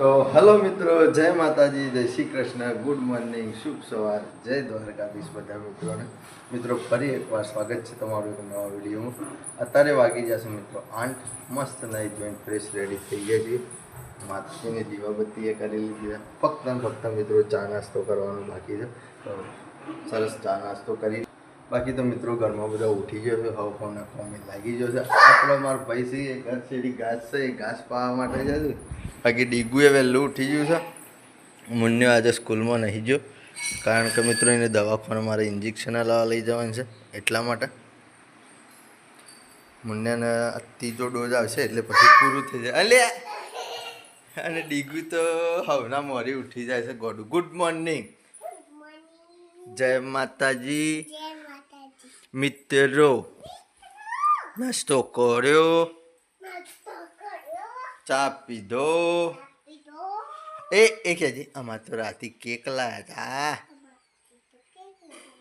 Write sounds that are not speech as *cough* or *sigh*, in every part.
તો હલો મિત્રો, જય માતાજી, જય શ્રી કૃષ્ણ, ગુડ મોર્નિંગ, શુભ સવાર, જય દ્વારકાધીશ બધા મિત્રોને. મિત્રો, ફરી એકવાર સ્વાગત છે તમારું એક નવા વિડીયોમાં. અત્યારે વાગી જશે મિત્રો આઠ, મસ્ત નાઈ જોઈન્ટ ફ્રેશ રેડી થઈ ગયા છીએ. માતાજીની દીવાબત્તીએ કરી લીધી ફક્ત ફક્ત મિત્રો ચા નાસ્તો કરવાનો બાકી છે. તો સરસ ચા નાસ્તો કરી બાકી તો મિત્રો ઘરમાં બધા ઉઠી ગયો છે હવે કોને કોમે લાગી ગયો છે. આપણો મારો ભાઈ છે એ ઘર છેડી ઘાસ છે એ ઘાસ પાવા માટે જશે બાકી ડીગુએ વહેલું ઉઠી ગયું છે. મુન્યો આજે સ્કૂલમાં નહીં ગયો કારણ કે મિત્રો એને દવાખાને મારે ઇન્જેક્શન લાવવા લઈ જવાનું છે એટલા માટે. મુન્યાને આ ત્રીજો ડોઝ આવશે એટલે પછી પૂરું થઈ જાય. અલે! અને ડીગુ તો હવના મોરી ઉઠી જાય છે ગોડ. ગુડ મોર્નિંગ જય માતાજી. મિત્રો નાસ્તો કર્યો ચા પીધો એ એ કહેજે અમાર તો રાતે કેક લાયા હતા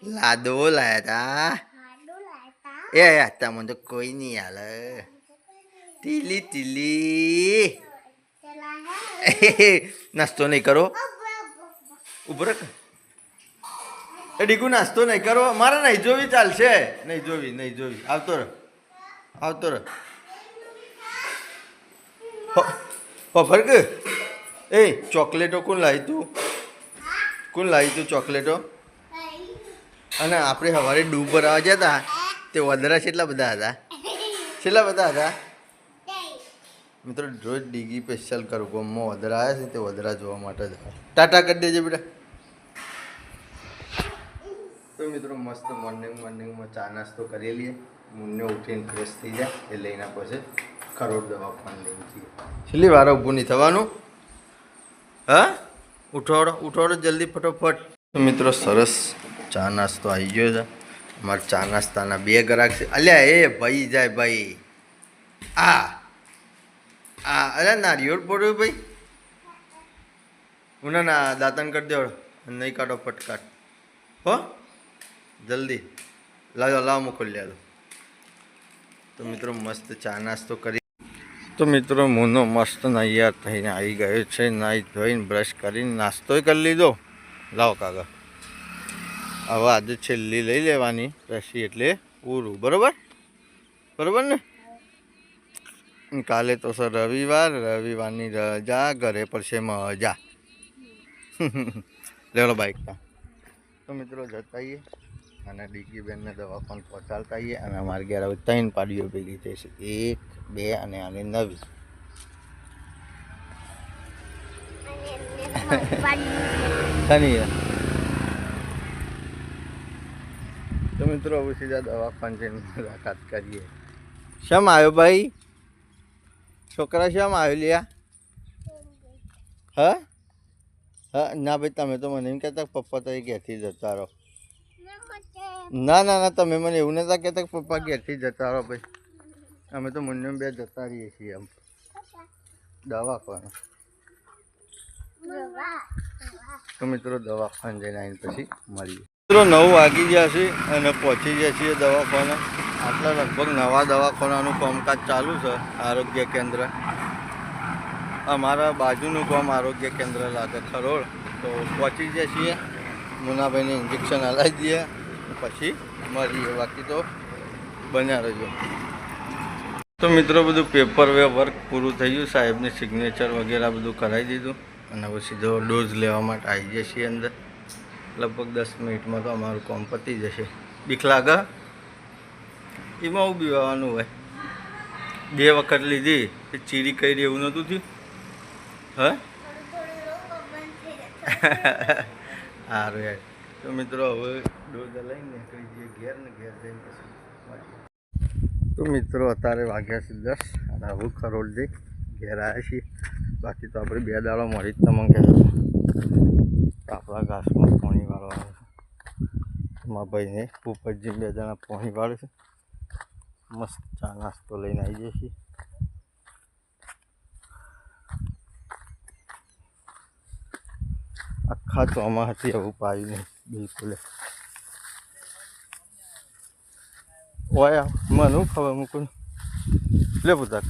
લાદો લાયા હતા એ હતા મને તો કોઈ નહીં હાલે ટીલી ટીલી નાસ્તો નહીં કરો ઊભો રાખ એ ડીકુ નાસ્તો નહીં કરો. મારે નહીં જોવી, ચાલશે. નહીં જોવી નહીં જોવી. આવતો રહ. આવતો રહ. ફરક? એ ચોકલેટો કોણ લાવી તું? કોણ લાવી તું ચોકલેટો? અને આપણે સવારે ડૂબ ભરાવા ગયા હતા તે વધરા કેટલા બધા હતા. કેટલા બધા હતા? મિત્રો, રોજ ડીગી સ્પેશિયલ કરું. ગમમાં વધરા આવ્યા છે, તે વધરા જોવા માટે જ. ટાટા કરી દેજે બેટા. મિત્રો, મસ્ત મોર્નિંગ મોર્નિંગમાં ચા નાસ્તો કરી લઈએ. મુન્ને ઉઠીને ફ્રેશ થઈ જાય, એ લઈને પછી ખરોડ દવા પણ લઈને જઈએ. છેલ્લી વાર ઊભું નહીં થવાનું? હા? ઉઠાડો ઉઠાડો જલ્દી ફટોફટ. મિત્રો, સરસ ચા નાસ્તો આવી ગયો છે. અમારા ચા નાસ્તાના બે ગ્રાહક છે. અલ્યા, એ ભાઈ જાય ભાઈ. આ આ અરે નારિયોળ પડ્યો ભાઈ. હું ના દાંતન કરી દેવડો નહીં કાઢો, ફટકાટ. હો? જલ્દી. લાવો લાવ મોકલી દો તો મિત્રો, મસ્ત ચા નાસ્તો કરી. તો મિત્રો, મુનો મસ્ત નૈયાર થઈને આવી ગયો છે. નાહી ધોઈને બ્રશ કરીને નાસ્તોય કરી લીધો. લાવો કાગળ. હવે આજે છેલ્લી લઈ લેવાની રસી એટલે પૂરું બરોબર? બરોબર ને? કાલે તો સર રવિવાર, રવિવારની રજા, ઘરે પડશે મજા. *laughs* લેવડો બાઈક તો. મિત્રો જતા આવીએ અને ડીકી બેનને દવાખાને પહોંચાડતા આવીએ અને અમારે ઘેર હવે ત્રણ પાડીઓ ભેગી થઈ છે. એક બે અને આની નવી. તો મિત્રો હવે સીધા દવાખાન જઈને મુલાકાત કરીએ. શમ આવ્યો ભાઈ? છોકરા શમ આવ્યો લ્યા? હા? હા ના ભાઈ તમે તો મને એમ કહેતા પપ્પા તો એ ઘેરથી જતા રહો. ના ના ના, તમે મને એવું નતા કહેતા કે પપ્પા ઘેરથી જતા રહો ભાઈ. અમે તો મુન્ને બે જતા રહીએ છીએ એમ. દવાખાને. તો મિત્રો દવાખાને જઈને આવીને પછી મળીએ. મિત્રો નવ વાગી ગયા છે અને પહોંચી ગયા છીએ દવાખાને. આટલા લગભગ નવા દવાખાનાનું કામકાજ ચાલુ છે આરોગ્ય કેન્દ્ર. અમારા બાજુનું કામ આરોગ્ય કેન્દ્ર લાગે ખરોળ. તો પહોંચી ગયા છીએ. મુનાભાઈને ઇન્જેક્શન હલાવી દઈએ. પછી મળીએ બાકી તો બન્યા રહેજો. તો મિત્રો બધું પેપર વે વર્ક પૂરું થઈ ગયું. સાહેબને સિગ્નેચર વગેરે બધું કરાવી દીધું. અને હવે સીધો ડોઝ લેવા માટે આવી જઈએ છીએ અંદર. લગભગ દસ મિનિટમાં તો અમારું કામ પતી જશે. બીક લાગે? એમાં ઊભી આવવાનું હોય. બે વખત લીધી એ ચીરી કરી એવું નહોતું થયું. હા? *laughs* સારું યાર. તો મિત્રો હવે ડોઝા લઈને નીકળી જઈએ ઘેર ને ઘેર જઈને પછી તો મિત્રો અત્યારે વાગ્યા છે દસ અને હવે ખરોડ જઈ ઘેર આવ્યા છીએ. બાકી તો આપણે બે દાડો મળી જ તમને કહેતો આપણા ઘાસમાં પોણી વાળો આવે છે. મારા ભાઈને ઉપરજી બે જણા પોણી વાળે છે. મસ્ત ચા નાસ્તો લઈને આવી જઈએ છીએ. આખા ચોમાસાથી આવું પાયું નહીં. બિલકુલ. ઓય, મને શું ખબર? મૂકું લે બધા.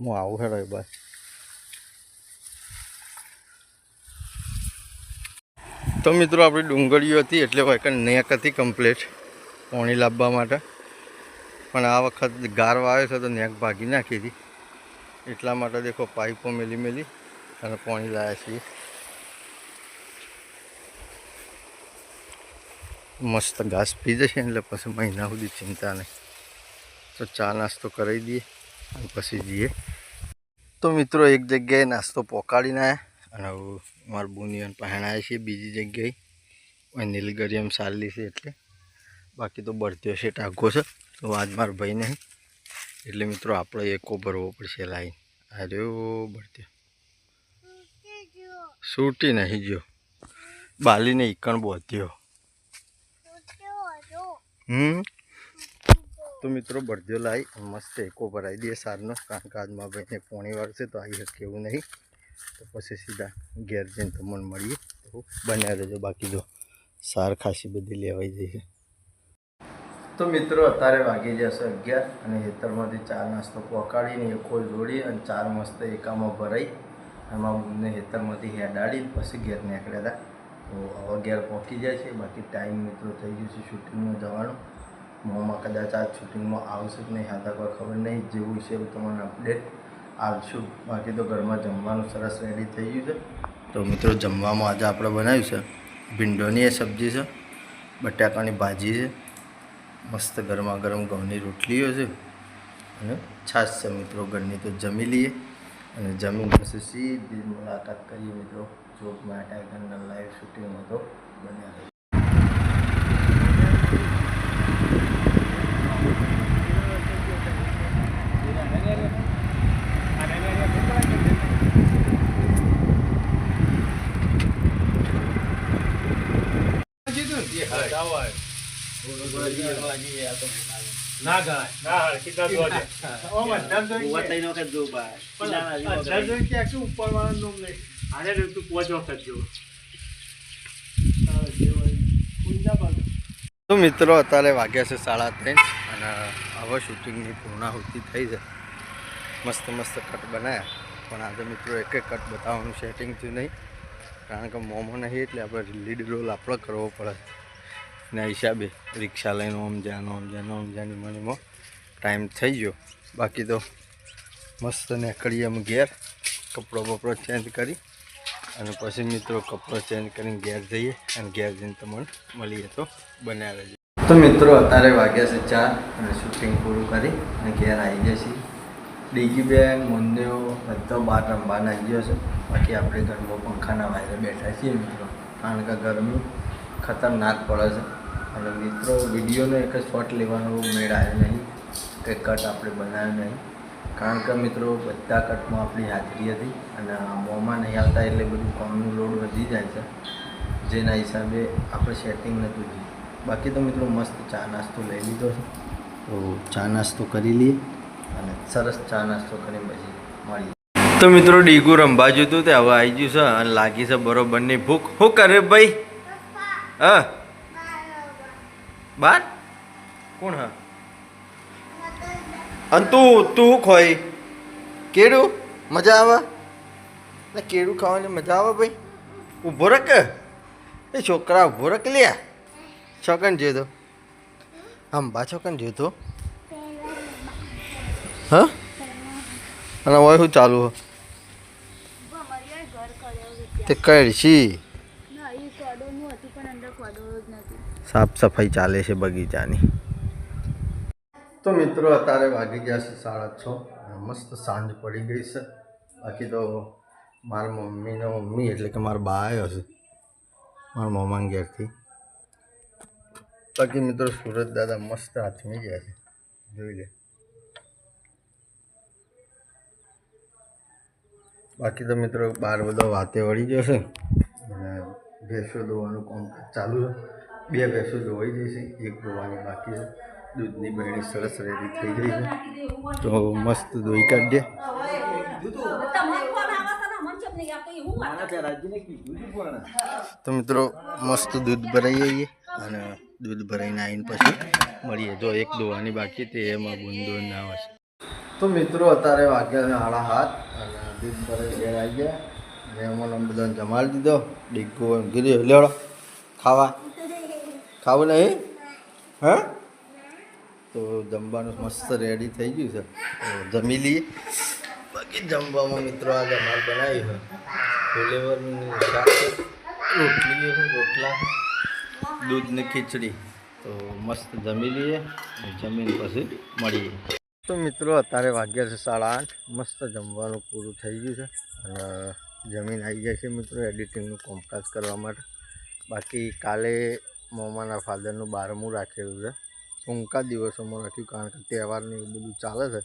હું. આવું હેડો ભાઈ તો મિત્રો, આપણી ડુંગળીઓ હતી એટલે વખત નેક હતી કમ્પ્લીટ પાણી લાવવા માટે. પણ આ વખત ગારવા આવ્યો છે તો નેક ભાગી નાખી હતી. એટલા માટે દેખો પાઇપો મેલી મેલી અને પાણી લાવ્યા છીએ. મસ્ત ઘાસ પી જશે એટલે પછી મહિના સુધી ચિંતા નહીં. તો ચા નાસ્તો કરી દઈએ અને પછી જઈએ. તો મિત્રો એક જગ્યાએ નાસ્તો પોકાડીને આવ્યા અને હવે મારા બુનિયન પહેણાયા છીએ બીજી જગ્યાએ. નીલગરિયમ સારી છે એટલે. બાકી તો બળત્યો છે ટાંકો છે, તો આજ મારા ભાઈ નહીં. એટલે મિત્રો આપણે એકો ભરવો પડશે લાઈન. અરે બળત્યો સૂટી નહીં જો બાલીને ઈકણ બોધ્યો. હમ? તો મિત્રો બરજો લાવી મસ્ત એકો ભરાઈ દઈએ સારનો. કારણ કે આજમાં ભાઈને પોણી વાળશે તો આવી શકે એવું નહીં. તો પછી સીધા ઘેર જઈને તમને મળીએ. તો બન્યા રહેજો. બાકી જો સાર ખાસી બધી લેવાઈ જશે તો મિત્રો અત્યારે વાગી જશે અગિયાર અને હેતરમાંથી ચાર નાસ્તો પહોંચાડીને એકો જોડી અને ચાર મસ્ત એકામાં ભરાઈ. એમાં બંને હેતરમાંથી હેડાડીને પછી ઘેર નીકળ્યા હતા. તો હવે ઘેર પહોંચી જાય છે. બાકી ટાઈમ મિત્રો થઈ ગયો છે શૂટિંગમાં જવાનું. મોમાં કદાચ આ શૂટિંગમાં આવશે કે નહીં હાથા કોઈ ખબર નહીં. જેવું છે એવું તમને અપડેટ આવશું બાકી તો ઘરમાં જમવાનું સરસ રેડી થઈ ગયું છે. તો મિત્રો જમવામાં આજે આપણે બનાવ્યું છે ભીંડોની એ સબ્જી છે, બટાકાની ભાજી છે, મસ્ત ગરમા ગરમ ઘઉંની રોટલીઓ છે અને છાશ છે મિત્રો. ઘરની તો જમી લઈએ. જમીન પાસે સીધી મુલાકાત કરીએ મિત્રો જોગમાં ટાઈગરના લાઈવ શૂટિંગમાં તો બન્યા રહીએ. તો મિત્રો, અત્યારે વાગ્યા છે સાડા ત્રણ અને હવે શૂટિંગની પૂર્ણાહુતિ થઈ છે. મસ્ત મસ્ત કટ બનાવ્યા પણ આજે મિત્રો એક એક કટ બતાવવાનું સેટિંગ થયું નહીં. કારણ કે મોમો નહીં એટલે આપણે લીડ રોલ આપણો કરવો પડે. એના હિસાબે રિક્ષા લઈને ઓમ જ્યાં ઓમ જ્યાં ઓમ મનીમાં ટાઈમ થઈ ગયો. બાકી તો મસ્ત નીકળીએ અમે ઘેર કપડો બપડો ચેન્જ કરી અને પછી મિત્રો કપડો ચેન્જ કરીને ઘેર જઈએ અને ઘેર જઈને તમને મળીએ તો બનાવે છે. તો મિત્રો અત્યારે વાગ્યા છે ચાર અને શૂટિંગ પૂરું કરી અને ઘેર આવી ગયા છીએ. ડીગીબેન મુંદેઓ બધો બહાર રમવાના આવી ગયો છે. બાકી આપણે ઘરમાં પંખાના વાયરે બેઠા છીએ મિત્રો. કારણ કે ગરમી ખતરનાક પડે છે. અને મિત્રો વિડીયોનો એક જ શોટ લેવાનો મેળ આવ્યો નહીં કે કટ આપણે બનાવ્યો નહીં. કારણ કે મિત્રો બધા કટમાં આપણી હાજરી હતી અને મોંમાં નહીં આવતા એટલે બધું કામનું લોડ વધી જાય છે. જેના હિસાબે આપણે સેટિંગ નહોતું થયું બાકી તો મિત્રો મસ્ત ચા નાસ્તો લઈ લીધો છે. તો ચા નાસ્તો કરી લઈએ. અને સરસ ચા નાસ્તો કરીને પછી મળીએ. તો મિત્રો ડીગુ રંબા જોતું તે હવે આવી ગયું છે અને લાગી છે બરોબરની ભૂખ. શું કરે ભાઈ? હા? બાર? કોણ હા? અને તું તું ખોઈ? કેળું? મજા આવે? ને કેળું ખાવાની મજા આવે ભાઈ. ઊભો રક એ છોકરા ઊભો રક લ્યા. છોકન જોતો આમ બા છોકન જોતો હા? અને હવે શું ચાલુ? હે? તે કઈ છી સાફ સફાઈ ચાલે છે બગીચાની. તો મિત્રો, અત્યારે વાગી ગયા છે સાડા છ મસ્ત સાંજ પડી ગઈ છે. બાકી તો મારા મમ્મીનો મમ્મી એટલે કે મારા બા આવ્યો છે, મારા મમ્મા ઘેરથી. બાકી મિત્રો, સુરત દાદા મસ્ત હાથમી ગયા છે. જોઈ લે. બાકી તો મિત્રો, બાર બધો વાતે વળી જશે અને ભેંસો ધોવાનું કામ ચાલુ છે. બે ભેંસો ધોવાઈ છે. એક ધોવાની બાકી છે. દૂધની બહેણી સરસ રેડી થઈ ગઈ છે. તો મસ્ત ધોઈ કાઢીએ. તો મિત્રો, મસ્ત દૂધ ભરાઈ જઈએ અને દૂધ ભરાઈને આવીને પછી મળીએ. જો એક ધોવાની બાકી તે એમાં ગુંદો ના છે. તો મિત્રો, અત્યારે વાગ્યા હાડા હાથ અને દીપભાઈ ઘેર આવી ગયા. અમને બધાને જમાડી દીધો. ડીગો એમ કીધું લેવડો ખાવા. ખાવું નહીં? હે? તો જમવાનું મસ્ત રેડી થઈ ગયું છે. તો જમી લઈએ. બાકી જમવામાં મિત્રો આજે માલ બનાવ્યું છે. ફ્લેવરનું શાક રોટલી રોટલા દૂધની ખીચડી. તો મસ્ત જમી લઈએ જમીન પછી મળીએ. તો મિત્રો અત્યારે વાગ્યા છે સાડા આઠ. મસ્ત જમવાનું પૂરું થઈ ગયું છે. અને જમીન આવી જાય છે મિત્રો એડિટિંગનું કામકાજ કરવા માટે. બાકી કાલે મોમાના ફાધરનું બારમું રાખેલું છે. ટૂંકા દિવસોમાં રાખ્યું કારણ કે તહેવારને એવું બધું ચાલે છે.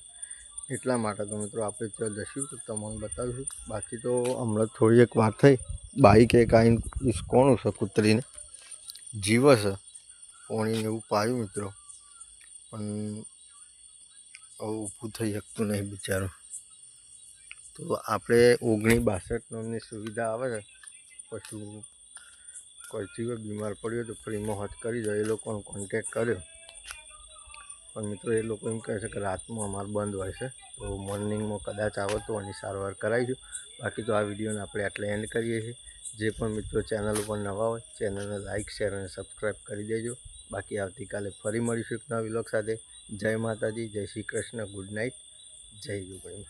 એટલા માટે તો મિત્રો આપણે ત્યાં જશું તો તમને બતાવીશું. બાકી તો હમણાં થોડી એક વાત થઈ. બાઈક એક આવીને કોણું છે? કૂતરીને? જીવે છે. પોણીને એવું પાયું મિત્રો. પણ ઊભું થઈ શકતું નહીં બિચારું. તો આપણે ઓગણી બાસઠ નામની સુવિધા આવે છે. પશુ કોઈ જીવે બીમાર પડ્યો તો ફ્રીમાં હોત કરી દો, એ લોકોનો કોન્ટેક કર્યો. પણ મિત્રો એ લોકો એમ કહે છે કે રાતમાં અમારું બંધ હોય છે. તો મોર્નિંગમાં કદાચ આવો તો એની સારવાર કરાવીશું બાકી તો આ વિડીયોને આપણે આટલે એન્ડ કરીએ છીએ. જે પણ મિત્રો ચેનલ ઉપર નવા હોય ચેનલને લાઇક શેર અને સબસ્ક્રાઈબ કરી દેજો. બાકી આવતીકાલે ફરી મળીશું એક નવા વિલોક સાથે. જય માતાજી, જય શ્રી કૃષ્ણ ગુડ નાઇટ જય યુભાઈ